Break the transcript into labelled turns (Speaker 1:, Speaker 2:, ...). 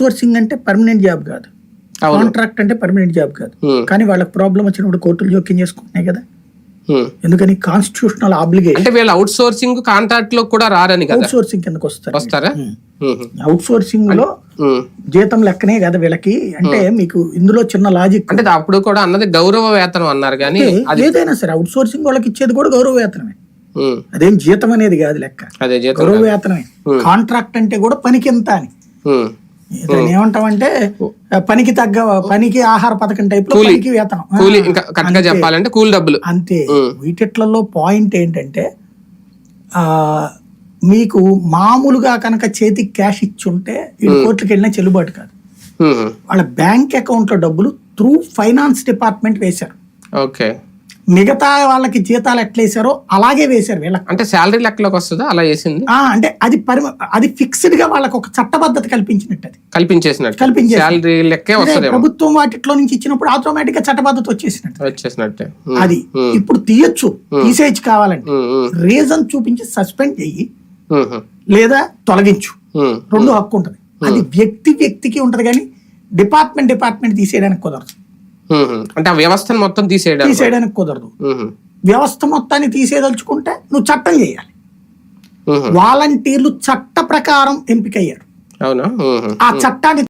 Speaker 1: Sourcing అంటే permanent job కాదు. Contract అంటే పర్మనెంట్ జాబ్ కాదు. కానీ వాళ్ళకి ప్రాబ్లం వచ్చినప్పుడు కోర్టులు జోక్యం చేసుకుంటున్నాయి కదా. ఎందుకని కాన్స్టిట్యూషనల్ ఆబ్లిగేషన్
Speaker 2: అంటే వీళ్ళు అవుట్ సోర్సింగ్ కాంట్రాక్ట్లో కూడా రారని కదా?
Speaker 1: అవుట్ సోర్సింగ్ కిందకు వస్తారు.
Speaker 2: వస్తారా?
Speaker 1: అవుట్
Speaker 2: సోర్సింగ్లో.
Speaker 1: జీతం లెక్కనే కదా వీళ్ళకి. అంటే మీకు ఇందులో చిన్న లాజిక్
Speaker 2: అంటే అప్పుడు కూడా అన్నది గౌరవ వేతనం అన్నారు కానీ
Speaker 1: ఏదైనా సరే అవుట్ సోర్సింగ్ వాళ్ళకి ఇచ్చేది కూడా గౌరవ వేతనమే. అదేం జీతం అనేది కాదు లెక్క. గౌరవ వేతనమే. కాంట్రాక్ట్ అంటే కూడా పనికి ఎంత అని. దాన్ని ఏమంటామంటే పనికి తగ్గ పనికి ఆహార పథకం టైప్లో పనికి వేతనం.
Speaker 2: కూలి ఇంకా కరెక్ట్గా చెప్పాలంటే కూలి డబ్బులు.
Speaker 1: అంతే. వీటిట్లలో పాయింట్ ఏంటంటే ఆ మీకు మామూలుగా కనుక చేతికి క్యాష్ ఇచ్చుంటే ఈ కోర్టుకి వెళ్ళినా చెల్లుబాటు కాదు. వాళ్ళ బ్యాంక్ అకౌంట్లో డబ్బులు త్రూ ఫైనాన్స్ డిపార్ట్మెంట్ వేశారు.
Speaker 2: ఓకే.
Speaker 1: మిగతా వాళ్ళకి జీతాలు ఎట్లా వేశారో అలాగే వేశారు వీళ్ళకి
Speaker 2: అంటే శాలరీ లెక్కలోకి వస్తుందా? అలా చేసింది?
Speaker 1: అంటే అది పరి అది ఫిక్స్డ్గా వాళ్ళకి ఒక చట్టబద్ధత కల్పించినట్టు అది.
Speaker 2: కల్పించేసినట్టు.
Speaker 1: కల్పించేసి
Speaker 2: లెక్కే
Speaker 1: అదే
Speaker 2: వస్తుందేమో.
Speaker 1: ప్రభుత్వం వాటిలో నుంచి ఇచ్చినప్పుడు ఆటోమేటిక్గా చట్టబద్ధత వచ్చేసినట్టు.
Speaker 2: వచ్చేసినట్టే.
Speaker 1: అది. ఇప్పుడు తీయొచ్చు తీసేయచ్చు కావాలంటే. రీజన్ చూపించి సస్పెండ్ చెయ్యి లేదా తొలగించు. రెండు హక్కు ఉంటది. అది వ్యక్తి వ్యక్తికి ఉంటది కానీ డిపార్ట్మెంట్ డిపార్ట్మెంట్ తీసేయడానికి కుదరదు.
Speaker 2: అంటే ఆ వ్యవస్థను మొత్తం తీసేయడం
Speaker 1: తీసేయడానికి కుదరదు. వ్యవస్థ మొత్తాన్ని తీసేదలుచుకుంటే నువ్వు చట్టం చేయాలి. వాలంటీర్లు చట్ట ప్రకారం ఎంపికయ్యారు.
Speaker 2: అవునా.
Speaker 1: ఆ చట్టాన్ని